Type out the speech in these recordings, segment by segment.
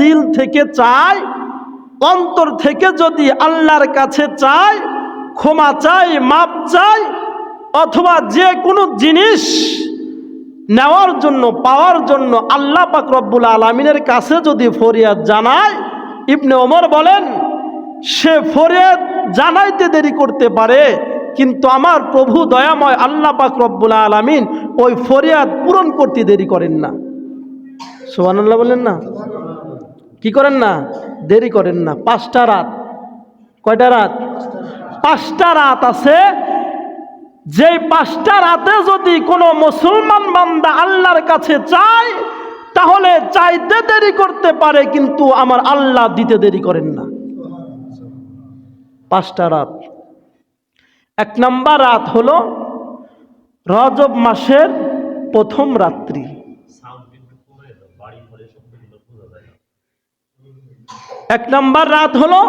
দিল থেকে চায় অন্তর থেকে যদি আল্লাহর কাছে চায় ক্ষমা চাই, মাপ চাই, অথবা যে কোনো জিনিস নেওয়ার জন্য, পাওয়ার জন্য আল্লাহ পাক রব্বুল আলমিনের কাছে যদি ফরিয়াদ জানায়, ইবনে ওমর বলেন, সে ফরিয়াদ জানাইতে দেরি করতে পারে, কিন্তু আমার প্রভু দয়াময় আল্লাহ পাক রব্বুল আলমিন ওই ফরিয়াদ পূরণ করতে দেরি করেন না। সোহানুল্লাহ বলেন না। কি করেন না? দেরি করেন না। পাঁচটা রাত। কয়টা রাত? পাঁচটা রাত আছে। যে পাঁচটা রাতে যদি কোনো মুসলমান বান্দা আল্লাহর কাছে চায়, তাহলে চাইতে দেরি করতে পারে, কিন্তু আমার আল্লাহ দিতে দেরি করেন না। পাঁচটা রাত। এক নাম্বার রাত হলো রজব মাসের প্রথম রাত্রি। এক নম্বর রাত হলো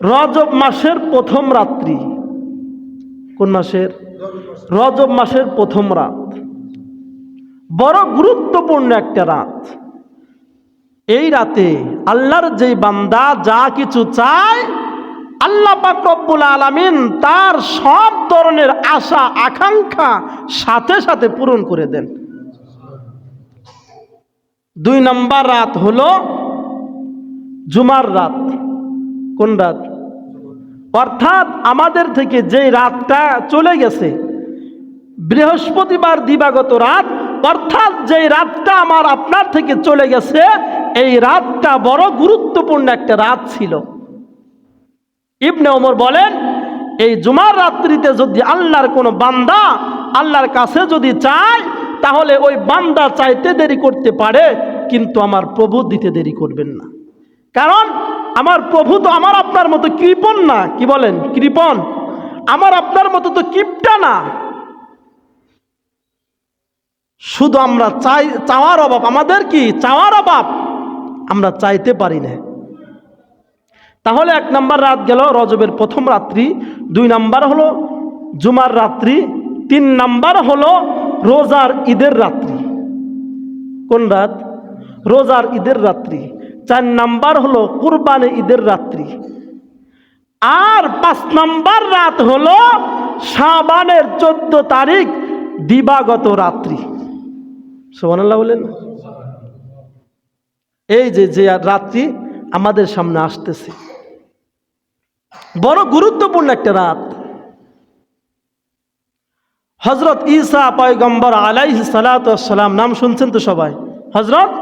রজব মাসের প্রথম রাত্রি। কোন মাসের? রজব মাসের প্রথম রাত। বড় গুরুত্বপূর্ণ একটা রাত। এই রাতে আল্লাহর যে বান্দা যা কিছু চায়, আল্লাহ পাক রব্বুল আলামিন তার সব ধরনের আশা, আকাঙ্ক্ষা সাথে সাথে পূরণ করে দেন। দুই নম্বর রাত হলো জুমার রাত। কোন রাত? অর্থাৎ আমাদের থেকে যে রাতটা চলে গেছে, বৃহস্পতিবার দিবাগত রাত, অর্থাৎ যে রাতটা আমার আপনার থেকে চলে গেছে, এই রাতটা বড় গুরুত্বপূর্ণ একটা রাত ছিল। ইবনে ওমর বলেন, এই জুমার রাত্রিতে যদি আল্লাহর কোনো বান্দা আল্লাহর কাছে যদি চায়, তাহলে ওই বান্দা চাইতে দেরি করতে পারে, কিন্তু আমার প্রভু দিতে দেরি করবেন না। কারণ আমার প্রভু তো আমার আপনার মতো কৃপণ না। কি বলেন? কৃপণ। আমার আপনার মতো তো কিপটা না। শুধু আমরা চাই, চাওয়ার অভাব। আমাদের কি? চাওয়ার অভাব। আমরা চাইতে পারি না। তাহলে এক নাম্বার রাত গেল রজবের প্রথম রাত্রি। দুই নাম্বার হলো জুমার রাত্রি। তিন নাম্বার হলো রোজার ঈদের রাত্রি। কোন রাত? রোজার ঈদের রাত্রি। চার নাম্বার হলো কুরবানি ঈদের রাত্রি। আর পাঁচ নাম্বার রাত হলো শাবানের চোদ্দ তারিখ দিবাগত রাত্রি। সোহানাল্লাহ বলেন এই যে যে রাত্রি আমাদের সামনে আসতেছে। বড় গুরুত্বপূর্ণ একটা রাত। হজরত ঈসা পয়গম্বর আলাইহ সালাম, নাম শুনছেন তো সবাই? হজরত